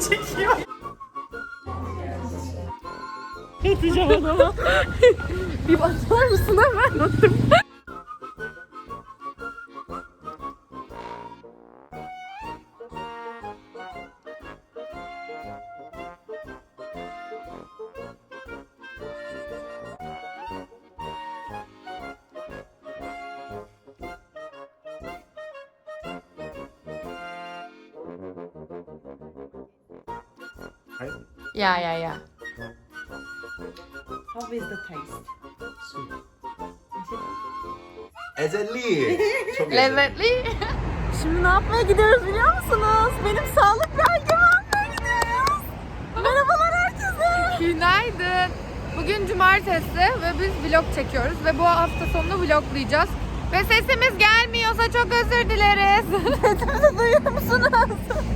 çekiyor. Atacağım adama. Bir basar mısın hemen? Ya ya ya. How is the taste? Ezelli. Çok lezzetli. Lezzetli. Şimdi ne yapmaya gidiyoruz biliyor musunuz? Benim sağlık belgemi almaya gidiyoruz. Merhabalar herkese. Günaydın. Bugün cumartesi ve biz vlog çekiyoruz ve bu hafta sonunu vloglayacağız. Ve sesimiz gelmiyorsa çok özür dileriz. Sesimizi duyuyor musunuz?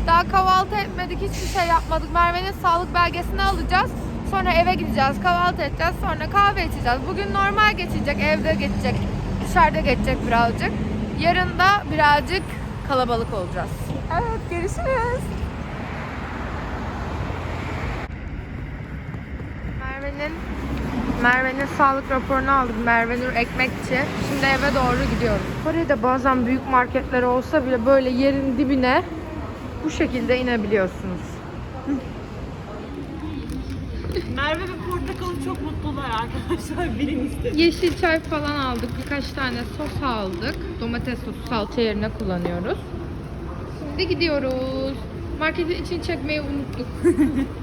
Daha kahvaltı etmedik, hiçbir şey yapmadık. Merve'nin sağlık belgesini alacağız. Sonra eve gideceğiz, kahvaltı edeceğiz, sonra kahve içeceğiz. Bugün normal geçecek, evde geçecek, dışarıda geçecek birazcık. Yarın da birazcık kalabalık olacağız. Evet, görüşürüz. Merve'nin Merve'nin sağlık raporunu aldık. Merve Nur Ekmekçi. Şimdi eve doğru gidiyoruz. Kore'de bazen büyük marketler olsa bile böyle yerin dibine bu şekilde inebiliyorsunuz. Merve ve Portakal'ı çok mutlular arkadaşlar. Birini istedi. Yeşil çay falan aldık. Birkaç tane sos aldık. Domates sosu salça yerine kullanıyoruz. Şimdi gidiyoruz. Marketin için çekmeyi unuttuk.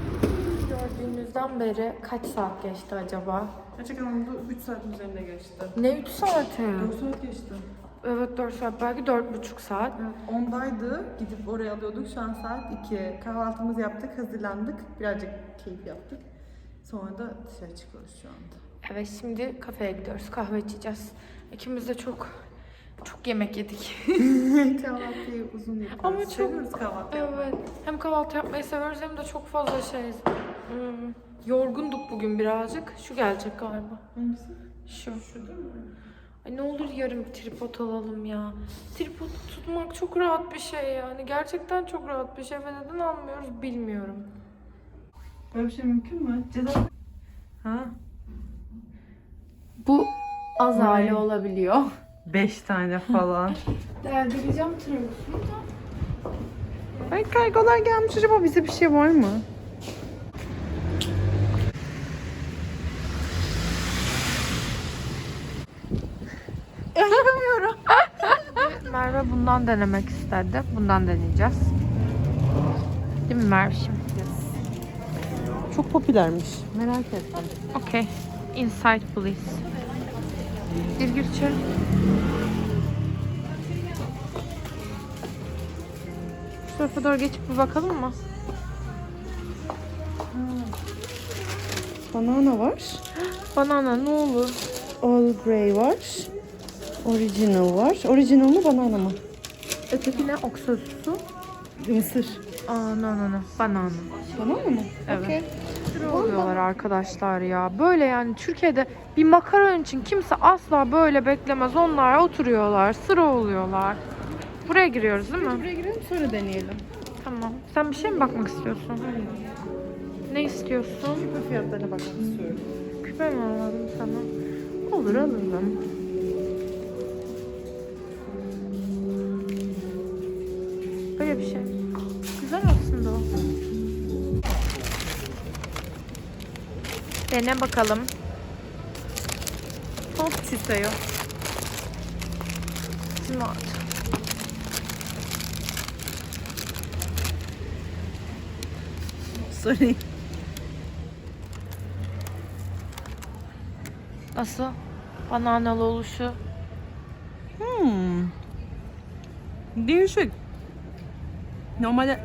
Gördüğünüzden beri kaç saat geçti acaba? Gerçekten oldu 3 saatin üzerinde geçti. Ne 3 saati? 4 saat geçti. Evet 4 saat belki 4,5 saat. Evet, 10'daydı. Gidip oraya alıyorduk. Şu an saat 2. Kahvaltımızı yaptık, hazırlandık. Birazcık keyif yaptık. Sonra da dışarı çıkıyoruz şu anda. Evet şimdi kafeye gidiyoruz. Kahve içeceğiz. İkimiz de çok çok yemek yedik. Kahvaltıyı uzun yapıyoruz. Ama çok- Seviyoruz kahvaltı yapmayı. evet. Hem kahvaltı yapmayı seviyoruz hem de çok fazla şey. Hmm, yorgunduk bugün birazcık. Şu gelecek galiba. Hangisi? Şu. Ay ne olur yarın bir tripod alalım ya. Tripod tutmak çok rahat bir şey yani. Gerçekten çok rahat bir şey ve neden almıyoruz bilmiyorum. Böyle bir şey mümkün mü? Ceza... Ha? Bu az hali olabiliyor. 5 tane falan. Deldireceğim tribusunu da. Ay kargolar gelmiş acaba bize bir şey var mı? Yapamıyorum. Merve bundan denemek istedi. Bundan deneyeceğiz. Değil mi Merve'şim? Çok popülermiş. Merak ettim. Okay. Inside please. Gir gir içeri. Şu tarafa doğru geçip bir bakalım mı? Banana var. Banana ne olur. All Grey var. Original var. Original mı banana mı? Öteki ne? Oksözsü. Mısır. Aa no no no. Banana. Banana mı? Evet. Sıra oluyorlar arkadaşlar ya. Böyle yani Türkiye'de bir makaron için kimse asla böyle beklemez. Onlar oturuyorlar. Sıra oluyorlar. Buraya giriyoruz değil mi? Buraya girelim sonra deneyelim. Tamam. Sen bir şey mi bakmak istiyorsun? Ne istiyorsun? Küpe fiyatlarına bakmak istiyorum. Küpe mi alalım sana? Olur alalım. Böyle bir şey. Güzel aslında o. Dene bakalım. Çok çiseyo. Smart. Sorry. Nasıl? Bananalı oluşu. Hmm. Değişik. Normalde...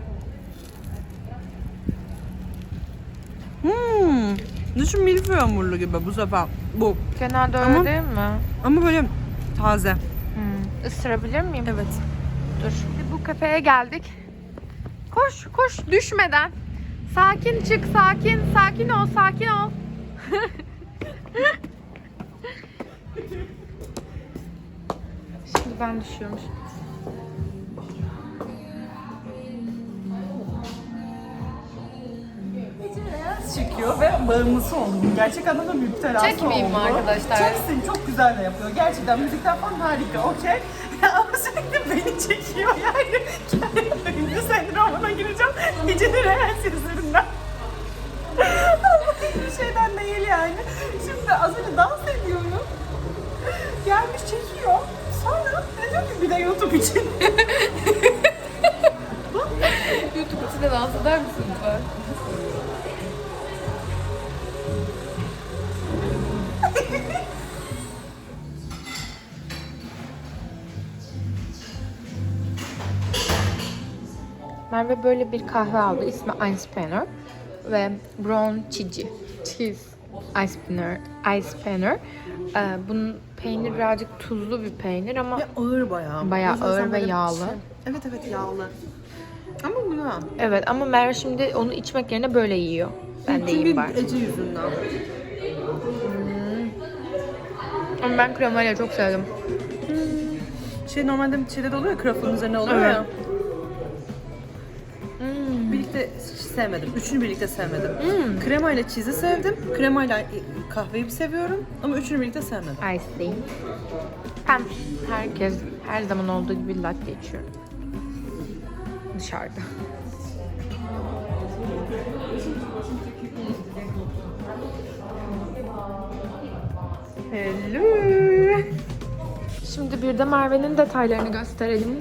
Hmm. Düşün milföy hamurlu gibi bu sefer. Bu. Genelde öyle Ama- değil mi? Ama böyle taze. Hmm. Isırabilir miyim? Evet. Dur. Şimdi bu kafeye geldik. Koş koş düşmeden. Sakin çık sakin. Sakin ol sakin ol. Şimdi ben düşüyormuş. Yapıyor ve bağımlısı oldum. Gerçek anlamda müptelası Çekmeyeyim mi oldu. arkadaşlar? Çeksin, çok güzel de yapıyor. Gerçekten müzikten falan harika, okey. Ama sürekli beni çekiyor yani. Kendi ünlü sendromuna gireceğim. Geceleri reels üzerinden. bir şeyden değil yani. Şimdi az önce dans ediyorum. Gelmiş çekiyor. Sonra ne diyor ki bir de YouTube için. Böyle bir kahve aldı. İsmi Einspanner ve brown cheese. Cheese. Einspanner. Einspanner. Ee, bunun peynir birazcık tuzlu bir peynir ama Ve ağır bayağı. Bayağı yüzden ağır sen ve böyle yağlı. şey- Evet evet yağlı. Ama güzel. evet ama Merve şimdi onu içmek yerine böyle yiyor. Ben de yiyeyim bari. Ece yüzünden. Ama ben kremayla çok sevdim. Şey normalde şeyde de oluyor ya krafın üzerine oluyor Evet. ya. Birlikte sevmedim. Üçünü birlikte sevmedim. Krema ile cheese'i sevdim. Krema ile kahveyi seviyorum. Ama üçünü birlikte sevmedim. I see. Ben herkes her zaman olduğu gibi latte içiyorum. Dışarıda. Hello. Şimdi bir de Merve'nin detaylarını gösterelim.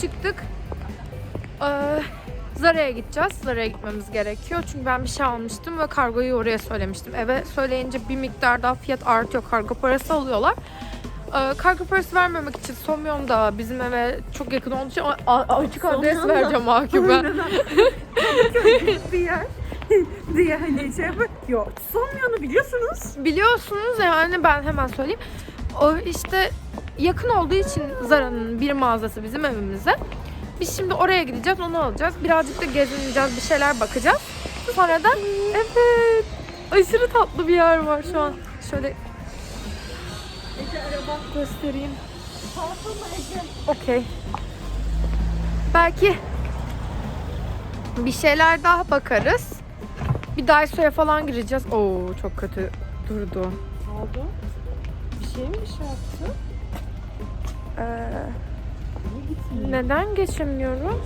Çıktık. Ee, Zara'ya gideceğiz. Zara'ya gitmemiz gerekiyor. Çünkü ben bir şey almıştım ve kargoyu oraya söylemiştim. Eve söyleyince bir miktar daha fiyat artıyor. Kargo parası alıyorlar. Ee, kargo parası vermemek için Somyon'da bizim eve çok yakın olduğu için a- a- açık adres vereceğim Akif'e. bir yer diye hani şey. Yok Somyon'u biliyorsunuz. Biliyorsunuz yani ben hemen söyleyeyim. O işte yakın olduğu için Zara'nın bir mağazası bizim evimize. Biz şimdi oraya gideceğiz, onu alacağız. Birazcık da gezineceğiz, bir şeyler bakacağız. Sonra da evet, aşırı tatlı bir yer var şu an. Şöyle göstereyim. Okey. Belki bir şeyler daha bakarız. Bir Daiso'ya falan gireceğiz. Oo çok kötü durdu. oldu? Bir şey mi şey yaptı? Ee, neden geçemiyoruz?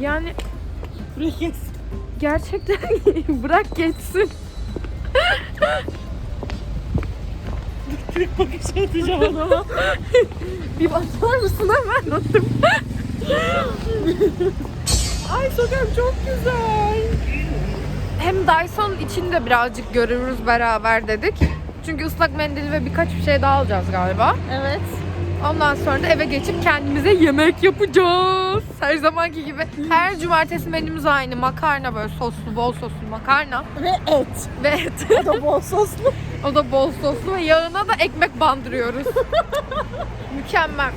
Yani gerçekten bırak geçsin. Direkt bakış atacağım adama. Bir bakar mısın hemen. Ay sokak çok güzel. Dyson için de birazcık görürüz beraber dedik. Çünkü ıslak mendil ve birkaç bir şey daha alacağız galiba. Evet. Ondan sonra da eve geçip kendimize yemek yapacağız. Her zamanki gibi. Her cumartesi menümüz aynı. Makarna böyle soslu, bol soslu makarna. Ve et. Ve et. O da bol soslu. O da bol soslu ve yağına da ekmek bandırıyoruz. Mükemmel.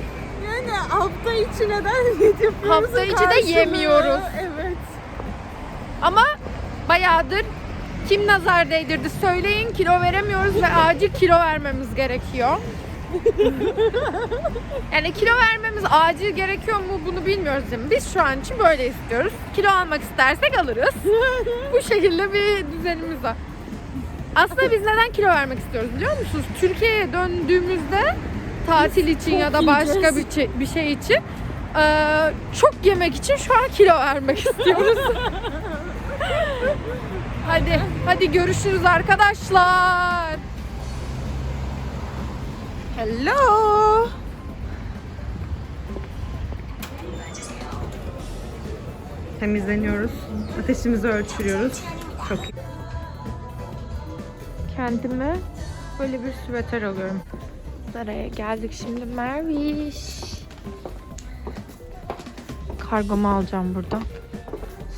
Yani hafta içi neden yapıyoruz? Hafta içi de yemiyoruz. Evet. Ama bayağıdır kim nazar değdirdi söyleyin kilo veremiyoruz ve acil kilo vermemiz gerekiyor. yani kilo vermemiz acil gerekiyor mu bunu bilmiyoruz değil mi? Biz şu an için böyle istiyoruz. Kilo almak istersek alırız. Bu şekilde bir düzenimiz var. Aslında biz neden kilo vermek istiyoruz biliyor musunuz? Türkiye'ye döndüğümüzde tatil için ya da başka bir, şey- bir şey için çok yemek için şu an kilo vermek istiyoruz. hadi, hadi görüşürüz arkadaşlar. Hello. Temizleniyoruz. Ateşimizi ölçülüyoruz. Çok iyi. Kendime böyle bir süveter alıyorum. Zara'ya geldik şimdi Merviş. Kargomu alacağım burada.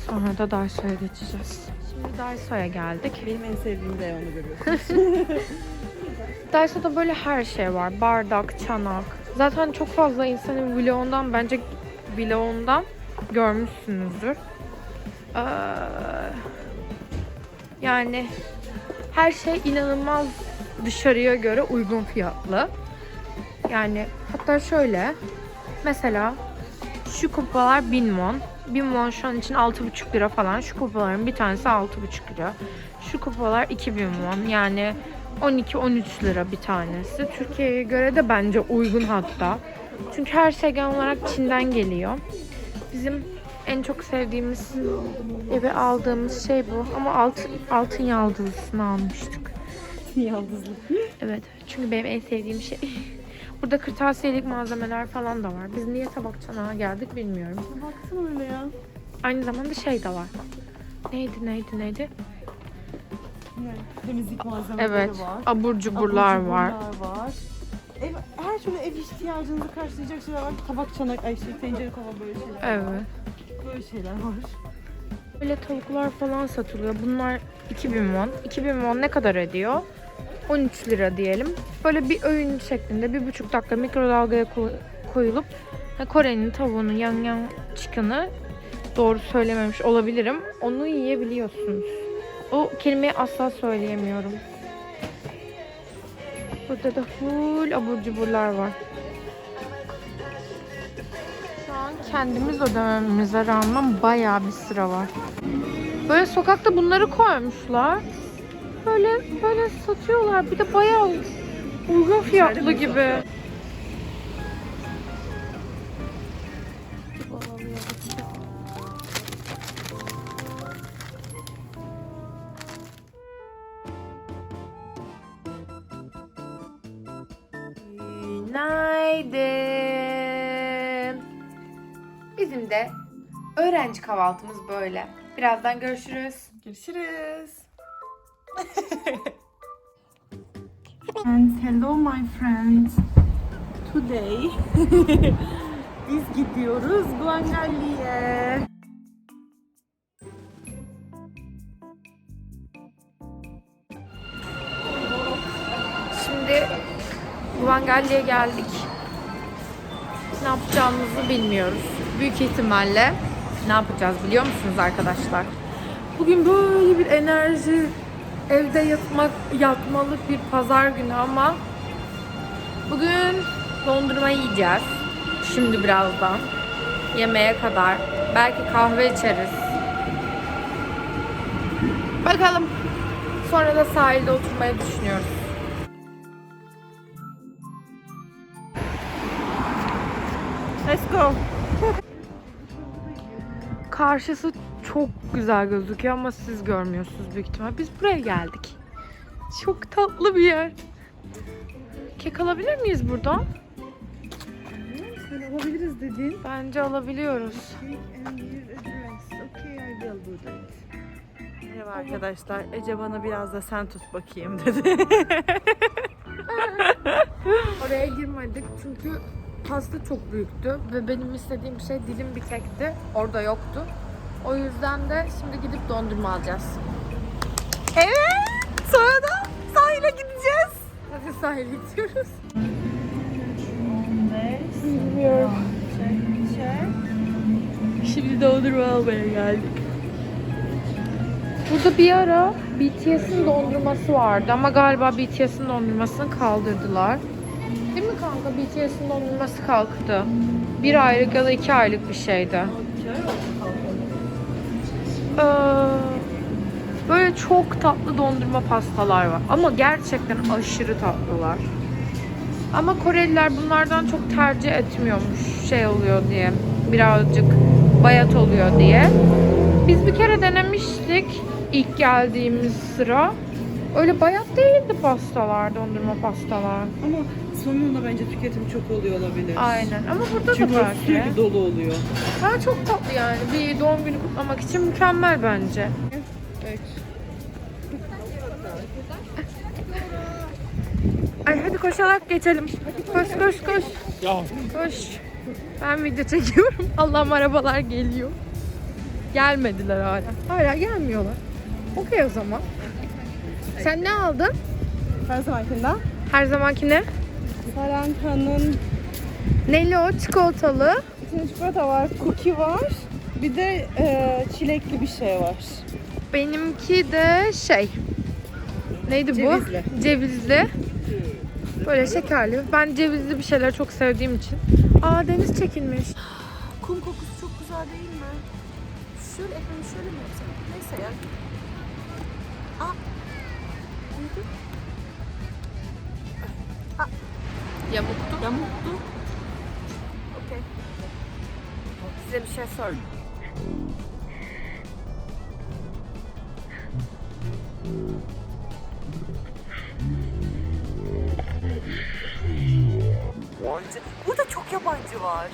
Sonra da Daiso'ya geçeceğiz. Şimdi Daiso'ya geldik. Benim en sevdiğim de onu görüyorsun. Daiso'da böyle her şey var. Bardak, çanak. Zaten çok fazla insanın vlogundan bence vlogundan görmüşsünüzdür. Ee, yani her şey inanılmaz dışarıya göre uygun fiyatlı. Yani hatta şöyle mesela şu kupalar 1000 won. 1000 won şu an için 6,5 lira falan. Şu kupaların bir tanesi 6,5 lira. Şu kupalar 2000 won. Yani 12-13 lira bir tanesi. Türkiye'ye göre de bence uygun hatta. Çünkü her şey genel olarak Çin'den geliyor. Bizim en çok sevdiğimiz eve aldığımız şey bu. Ama altın, altın yaldızlısını almıştık. Yaldızlı. Evet. Çünkü benim en sevdiğim şey. Burada kırtasiyelik malzemeler falan da var. Biz niye tabak çanağa geldik bilmiyorum. Baksana öyle ya. Aynı zamanda şey de var. Neydi neydi neydi? Temizlik malzemeleri Evet. var. Abur cuburlar Abur var. cuburlar var. Ev, her türlü ev ihtiyacınızı karşılayacak şeyler var. Tabak, çanak, ay şey, tencere, kova böyle şeyler var. Evet. Böyle şeyler var. Böyle tavuklar falan satılıyor. Bunlar 2000 won. 2000 won ne kadar ediyor? 13 lira diyelim. Böyle bir öğün şeklinde bir buçuk dakika mikrodalgaya koy- koyulup ha, Kore'nin tavuğunu yan yan çıkanı doğru söylememiş olabilirim. Onu yiyebiliyorsunuz. O kelimeyi asla söyleyemiyorum. Burada da full abur cuburlar var. Şu an kendimiz ödememize rağmen bayağı bir sıra var. Böyle sokakta bunları koymuşlar. Böyle böyle satıyorlar. Bir de bayağı uygun fiyatlı gibi. Günaydın. Bizim de öğrenci kahvaltımız böyle. Birazdan görüşürüz. Görüşürüz. And hello my friends. Today biz gidiyoruz Guangali'ye. Şimdi Guangalli'ye geldik. Ne yapacağımızı bilmiyoruz. Büyük ihtimalle ne yapacağız biliyor musunuz arkadaşlar? Bugün böyle bir enerji evde yatmak yatmalık bir pazar günü ama bugün dondurma yiyeceğiz. Şimdi birazdan. Yemeğe kadar. Belki kahve içeriz. Bakalım. Sonra da sahilde oturmayı düşünüyoruz. Let's go. Karşısı çok güzel gözüküyor ama siz görmüyorsunuz büyük ihtimal. Biz buraya geldik. Çok tatlı bir yer. Kek alabilir miyiz buradan? Sen alabiliriz dedin. Bence alabiliyoruz. Merhaba arkadaşlar. Ece bana biraz da sen tut bakayım dedi. Oraya girmedik çünkü pasta çok büyüktü ve benim istediğim şey dilim bir kekti. Orada yoktu. O yüzden de şimdi gidip dondurma alacağız. evet. Sonra da sahile gideceğiz. Hadi sahile gidiyoruz. Bilmiyorum. Şimdi dondurma almaya geldik. Burada bir ara BTS'in dondurması vardı ama galiba BTS'in dondurmasını kaldırdılar. Değil mi kanka? BTS'in dondurması kalktı. Bir aylık ya da iki aylık bir şeydi. Ee, böyle çok tatlı dondurma pastalar var. Ama gerçekten aşırı tatlılar. Ama Koreliler bunlardan çok tercih etmiyormuş şey oluyor diye. Birazcık bayat oluyor diye. Biz bir kere denemiştik ilk geldiğimiz sıra. Öyle bayat değildi pastalar, dondurma pastalar. Ama sonunda bence tüketim çok oluyor olabilir. Aynen ama burada Çünkü da orası belki. sürekli dolu oluyor. Ha çok tatlı yani. Bir doğum günü kutlamak için mükemmel bence. Evet. Ay hadi koşarak geçelim. Koş koş koş. Koş. Ben video çekiyorum. Allah'ım arabalar geliyor. Gelmediler hala. Hala gelmiyorlar. Okey o zaman. Sen ne aldın? Her zamankinden. Her zamanki ne? Saranka'nın Neli o? Çikolatalı. içinde çikolata var, cookie var. Bir de e, çilekli bir şey var. Benimki de şey. Neydi bu? Cevizli. Cevizli. Böyle şekerli. Ben cevizli bir şeyler çok sevdiğim için. Aa deniz çekilmiş. Kum kokusu çok güzel değil mi? Şöyle ekranı şöyle mi yapsam? Neyse ya. Aa. Neydi? Yamuktu. Yamuktu. Okey. Size bir şey sordum. Yabancı. Burada çok yabancı var.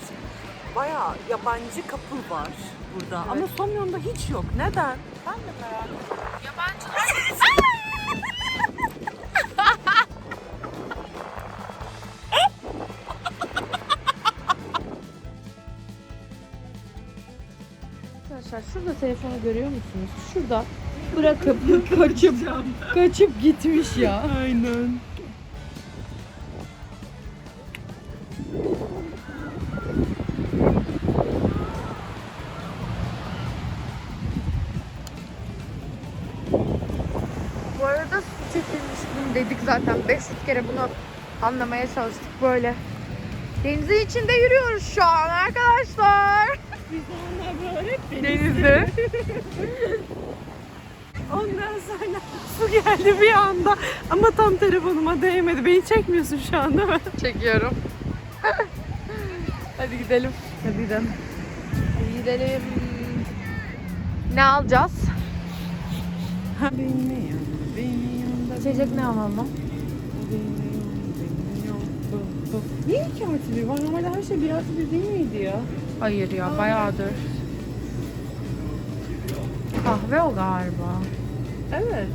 Bayağı yabancı kapı var burada. Ama Somyon'da hiç yok. Neden? Ben de merak ediyorum. Arkadaşlar şurada telefonu görüyor musunuz? Şurada bırakıp kaçıp kaçıp gitmiş ya. Aynen. Bu arada su çekilmiş bunu dedik zaten 500 kere bunu anlamaya çalıştık böyle. Denizin içinde yürüyoruz şu an arkadaşlar. Denizde. Ondan sonra su geldi bir anda. Ama tam telefonuma değmedi. Beni çekmiyorsun şu an değil mi? Çekiyorum. Hadi gidelim. Hadi gidelim. Hadi gidelim. Ne alacağız? İçecek ne alalım? Niye iki artı bir var? Normalde her şey bir artı bir değil miydi ya? Hayır ya bayağıdır. Kahve o galiba. Evet.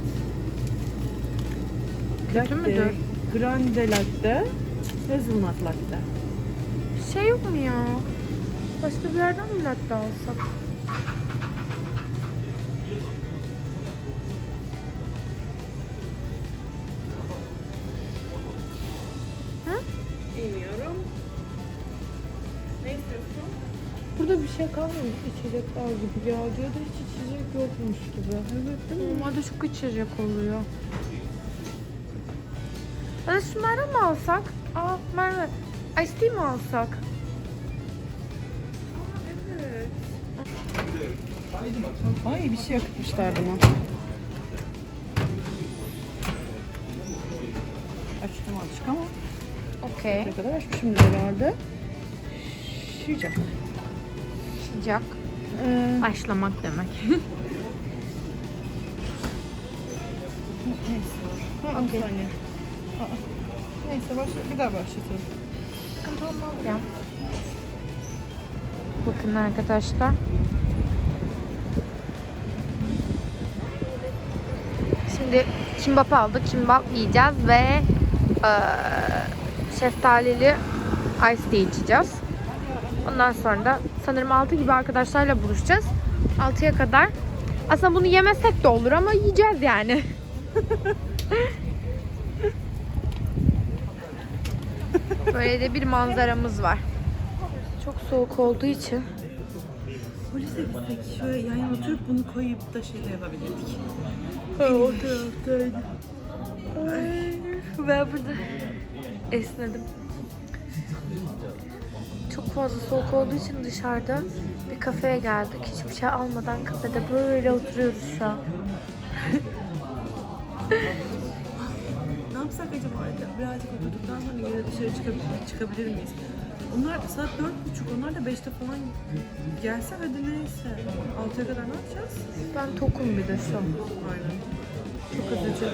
Kötü müdür? Grande latte, hazelnut latte. Şey yok mu ya? Başka bir yerden mi latte alsak? Burada bir şey kalmamış içecekler gibi ya. Diyordu hiç içecek yokmuş gibi. Evet değil mi? Normalde çok içecek oluyor. Ya da şunlardan mı alsak? Aa Merve. Ice tea mi alsak? Ay bir şey yakıtmışlar buna. Açtım açık ama Okey. ne kadar açmışımdır herhalde. Sıcak. Sıcak. Ee, Başlamak demek. Bir saniye. Aa. Neyse başla, bir daha başlatalım. ya. Bakın arkadaşlar. Şimdi kimbap aldık. Kimbap yiyeceğiz ve eee şeftalili ice tea içeceğiz. Ondan sonra da sanırım 6 gibi arkadaşlarla buluşacağız. 6'ya kadar. Aslında bunu yemesek de olur ama yiyeceğiz yani. Böyle de bir manzaramız var. Çok soğuk olduğu için Polise gitsek şöyle yan yana oturup bunu koyup da şey de yapabilirdik. o taraftaydı. Ben burada esnedim. Çok fazla soğuk olduğu için dışarıda bir kafeye geldik. Hiçbir şey almadan kafede böyle oturuyoruz şu an. Ne yapsak acaba? Birazcık oturduktan sonra yine dışarı çıkabilir, çıkabilir miyiz? Onlar saat dört buçuk, onlar da beşte falan gelse hadi neyse. Altıya kadar ne yapacağız? Ben tokum bir de şu an. Aynen. Çok üzücü.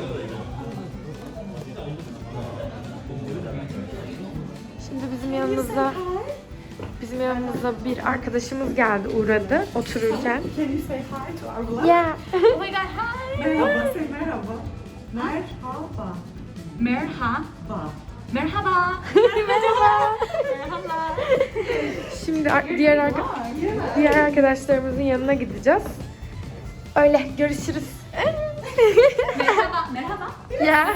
Şimdi bizim yanımızda bizim yanımızda bir arkadaşımız geldi uğradı otururken. Can you say hi to our vlog? Yeah. Merhaba, say merhaba. Merhaba. Merhaba. Merhaba. Merhaba. Şimdi ar- diğer arka- diğer arkadaşlarımızın yanına gideceğiz. Öyle görüşürüz. Merhaba. Merhaba. Yeah.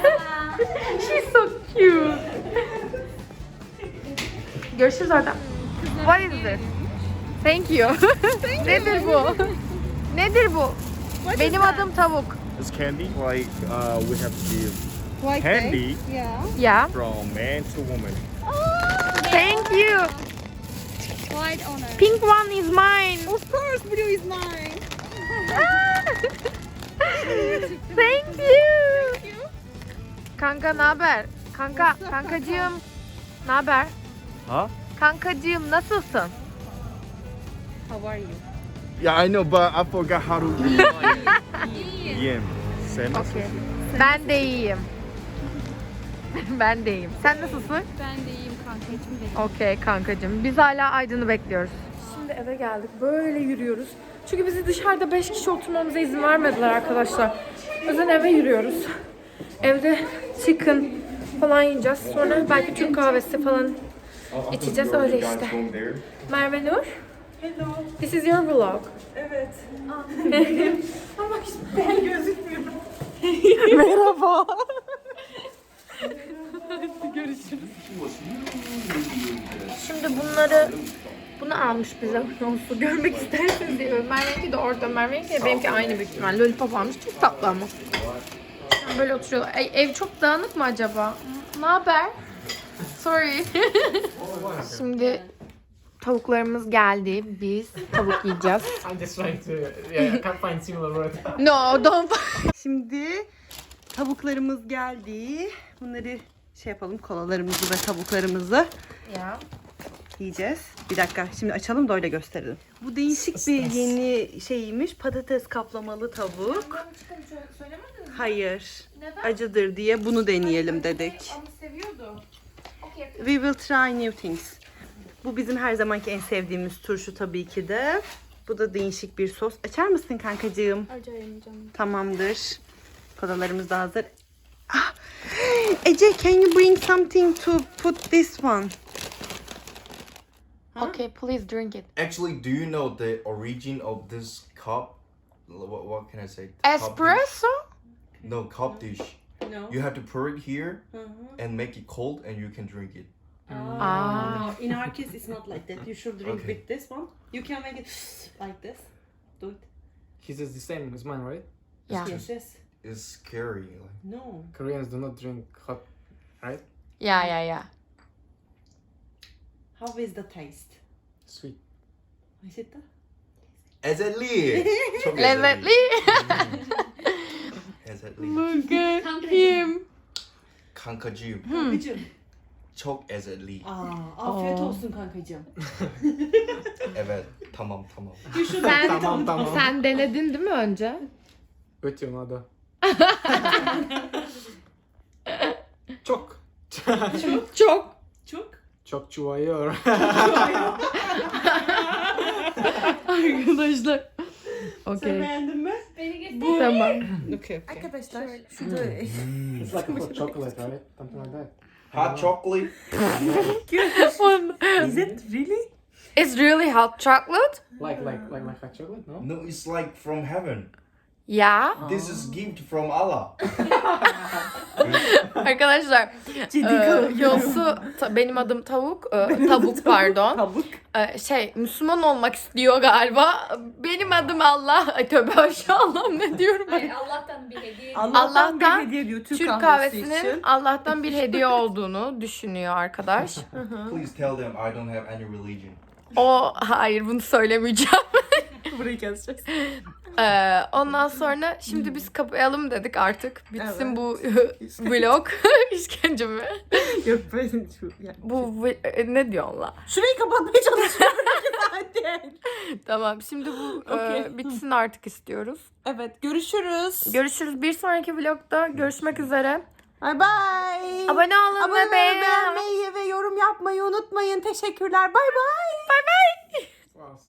She's so cute. Görüşürüz orada. What is this? Thank you. Nedir bu? Nedir bu? Benim adım tavuk. It's candy. Like uh, we have to give White candy Yeah. from man to woman. Thank you. Quite honor. Pink one is mine. Of course blue is mine. Thank you. Kanka ne haber? Kanka, kankacığım. Ne haber? Huh? Kankacığım nasılsın? How are you? Yeah, I know, but I forgot how to eat yam. Sen nasılsın? Ben de iyiyim. ben de iyiyim. Sen nasılsın? Ben de iyiyim kanka. Hiçbir de Okey kankacığım. Biz hala Aydın'ı bekliyoruz. Şimdi eve geldik. Böyle yürüyoruz. Çünkü bizi dışarıda 5 kişi oturmamıza izin vermediler arkadaşlar. O yüzden eve yürüyoruz. Evde chicken falan yiyeceğiz. Sonra belki Türk kahvesi falan içeceğiz. Öyle işte. Merve Nur. Hello. This is your vlog. Evet. Ama Ben gözükmüyorum. Merhaba. Şimdi bunları bunu almış bize olsun görmek isterseniz diye. Merve'ninki de orada. Merve'ninki de benimki aynı büyük ihtimal. Lollipop almış. Çok tatlı ama. Böyle oturuyorlar. Ey, ev çok dağınık mı acaba? Ne haber? Sorry. Şimdi tavuklarımız geldi. Biz tavuk yiyeceğiz. I'm just trying to. Yeah, I can't find similar word. No, don't. Şimdi tavuklarımız geldi. Bunları şey yapalım kolalarımızı ve tavuklarımızı ya. yiyeceğiz. Bir dakika şimdi açalım da öyle gösterelim. Bu değişik bir yeni şeymiş. Patates kaplamalı tavuk. Hayır. Acıdır diye bunu deneyelim dedik. Ama seviyordu. We will try new things. Bu bizim her zamanki en sevdiğimiz turşu tabii ki de. Bu da değişik bir sos. Açar mısın kankacığım? Acayip canım. Tamamdır. Kolalarımız da hazır. Ah! Ece, can you bring something to put this one? Okay, please drink it. Actually, do you know the origin of this cup? What, what can I say? Espresso? No, cup dish. No. You have to pour it here and make it cold, and you can drink it. Ah. No, in our case it's not like that. You should drink Okay. with this one. You can make it like this. Do it. His is the same as mine, right? Yeah. Yes, yes. It's scary. Like, No. Koreans do not drink hot, right? Yeah, yeah, yeah. How is the taste? Sweet. Is it the? Ezelli. Çok Lezzetli. Look at him. Kankacığım. Kankacığım. Çok ezelli. Aa, afiyet olsun kankacığım. Evet. Tamam tamam. Sen, Tamam tamam. sen denedin değil mi önce? Ötüyor nada. Çok. Çok. Çok. Çok çuvayıyor. Arkadaşlar. Sen Okey. beğendin mi? Tamam. Okay, okay. Arkadaşlar şurada It's like hot chocolate, right? Something like that. Hot chocolate. Is it really? It's really hot chocolate. Like like like like hot chocolate, no? No, it's like from heaven. Ya. This is gift from Allah. Arkadaşlar. e, Yosu ta- benim adım tavuk. e, tavuk pardon. Tavuk. E, şey Müslüman olmak istiyor galiba. Benim adım Allah. Ay tövbe aşağı ne diyorum ben. Allah'tan bir hediye. Allah'tan, Allah'tan bir hediye diyor Türk, Türk kahvesi kahvesinin için. Allah'tan bir hediye olduğunu düşünüyor arkadaş. Please tell them I don't have any religion. O hayır bunu söylemeyeceğim. Burayı keseceğiz. Ee, ondan sonra şimdi biz kapayalım dedik artık. Bitsin Evet. bu vlog. İşkence mi? Yok ben şu. Yani. Bu vi- e, ne diyorsun la? Şurayı kapatmaya çalışıyorum zaten. Tamam şimdi bu e, Okey. bitsin artık istiyoruz. Evet görüşürüz. Görüşürüz. Bir sonraki vlogda görüşmek üzere. Bye bye. Abone olun Abone ve beğenin. beğenmeyi ve yorum yapmayı unutmayın. Teşekkürler. Bye bye. Bye bye. Wow.